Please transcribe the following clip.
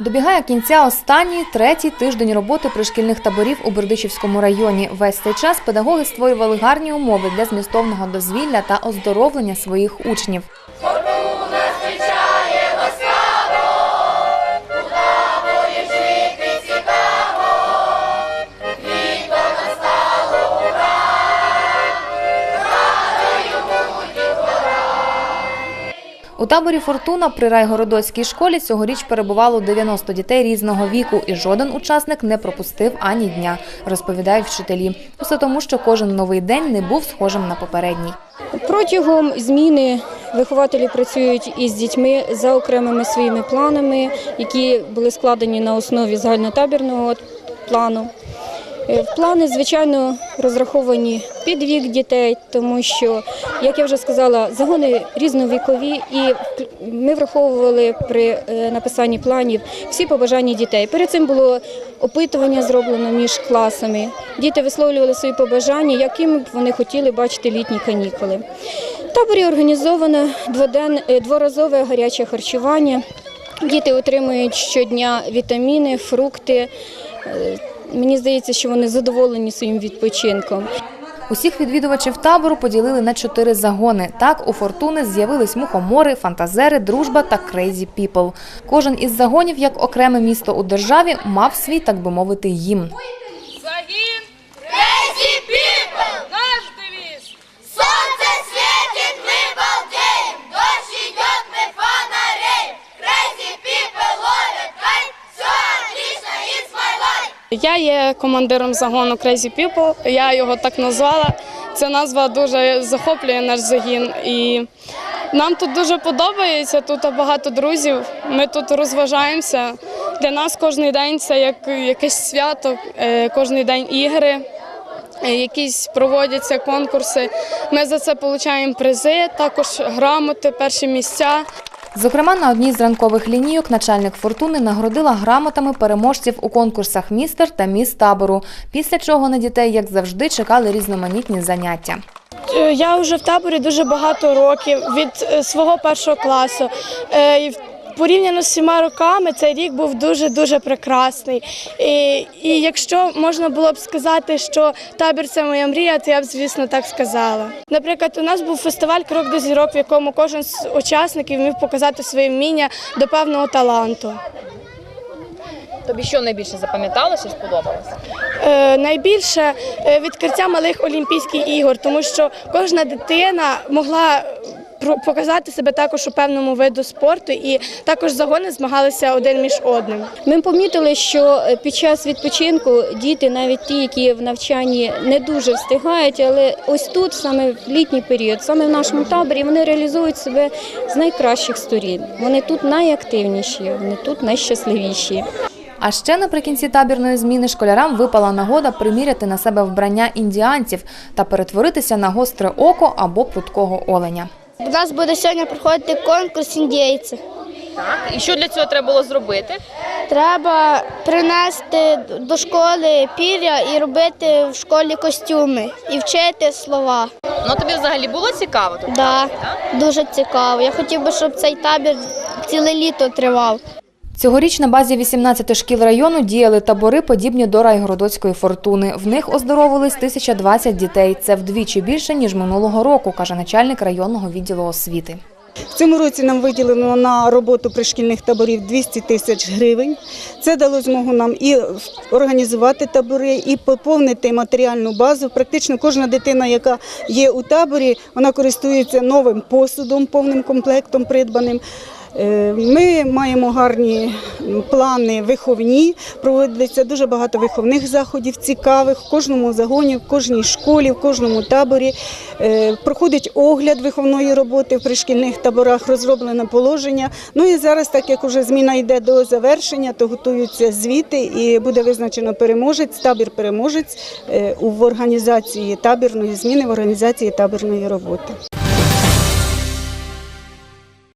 Добігає кінця останній третій тиждень роботи пришкільних таборів у Бердичівському районі. Весь цей час педагоги створювали гарні умови для змістовного дозвілля та оздоровлення своїх учнів. У таборі Фортуна при райгородоцькій школі цьогоріч перебувало 90 дітей різного віку, і жоден учасник не пропустив ані дня, розповідають вчителі. Усе тому, що кожен новий день не був схожим на попередній. Протягом зміни вихователі працюють із дітьми за окремими своїми планами, які були складені на основі загальнотабірного плану. Е, Плани, звичайно, розраховані під вік дітей, тому що, як я вже сказала, загони різновікові, і ми враховували при е, написанні планів всі побажання дітей. Перед цим було опитування зроблено між класами. Діти висловлювали свої побажання, якими б вони хотіли бачити літні канікули. В таборі організовано е, дворазове гаряче харчування. Діти отримують щодня вітаміни, фрукти. Мені здається, що вони задоволені своїм відпочинком. Усіх відвідувачів табору поділили на чотири загони. Так, у Фортуни з'явились мухомори, фантазери, дружба та крейзі піпл. Кожен із загонів, як окреме місто у державі, мав свій, так би мовити, гімн. Я є командиром загону Crazy People, я його так назвала. Ця назва дуже захоплює наш загін. І нам тут дуже подобається, тут багато друзів, ми тут розважаємося. Для нас кожен день це як якесь свято, е, кожен день ігри. е, Якісь проводяться конкурси. Ми за це отримуємо призи, також грамоти, перші місця. Зокрема, на одній з ранкових лінійок начальник фортуни нагородила грамотами переможців у конкурсах містер та міст табору. Після чого на дітей, як завжди, чекали різноманітні заняття. Е, Я вже в таборі дуже багато років від е, свого першого класу. Порівняно з всіма роками цей рік був дуже дуже прекрасний. І, і якщо можна було б сказати, що табір це моя мрія, то я б звісно так сказала. Наприклад, у нас був фестиваль Крок до зірок, в якому кожен з учасників міг показати своє вміння до певного таланту. Тобі що найбільше запам'яталося, сподобалося? Е, найбільше е, відкриття малих Олімпійських ігор, тому що кожна дитина могла показати себе також у певному виду спорту, і також загони змагалися один між одним. Ми помітили, що е, під час відпочинку діти, навіть ті, які в навчанні не дуже встигають, але ось тут, саме в літній період, саме в нашому таборі, вони реалізують себе з найкращих сторін. Вони тут найактивніші, вони тут найщасливіші. А ще наприкінці табірної зміни школярам випала нагода приміряти на себе вбрання індіанців та перетворитися на гостре око або прудкого оленя. У нас буде сьогодні проходити конкурс індійців. Так. І що для цього треба було зробити? Треба принести до школи пір'я і робити в школі костюми і вчити слова. Ну тобі взагалі було цікаво тут? Да, так? дуже цікаво. Я хотів би, щоб цей табір ціле літо тривав. Цьогоріч на базі 18 шкіл району діяли табори, подібні до райгородоцької фортуни. В них оздоровились 1020 дітей. Це вдвічі більше, ніж минулого року, каже начальник районного відділу освіти. В цьому році нам виділено на роботу пришкільних таборів 200 тисяч гривень. Це дало змогу нам і організувати табори, і поповнити матеріальну базу. Практично кожна дитина, яка є у таборі, вона користується новим посудом, повним комплектом придбаним. Е, Ми маємо гарні плани виховні, проводиться дуже багато виховних заходів цікавих в кожному загоні, в кожній школі, в кожному таборі. Е, Проходить огляд виховної роботи в пришкільних таборах, розроблене положення. Ну і зараз, так як вже зміна йде до завершення, то готуються звіти і буде визначено переможець, табір-переможець е, в організації табірної зміни, в організації табірної роботи.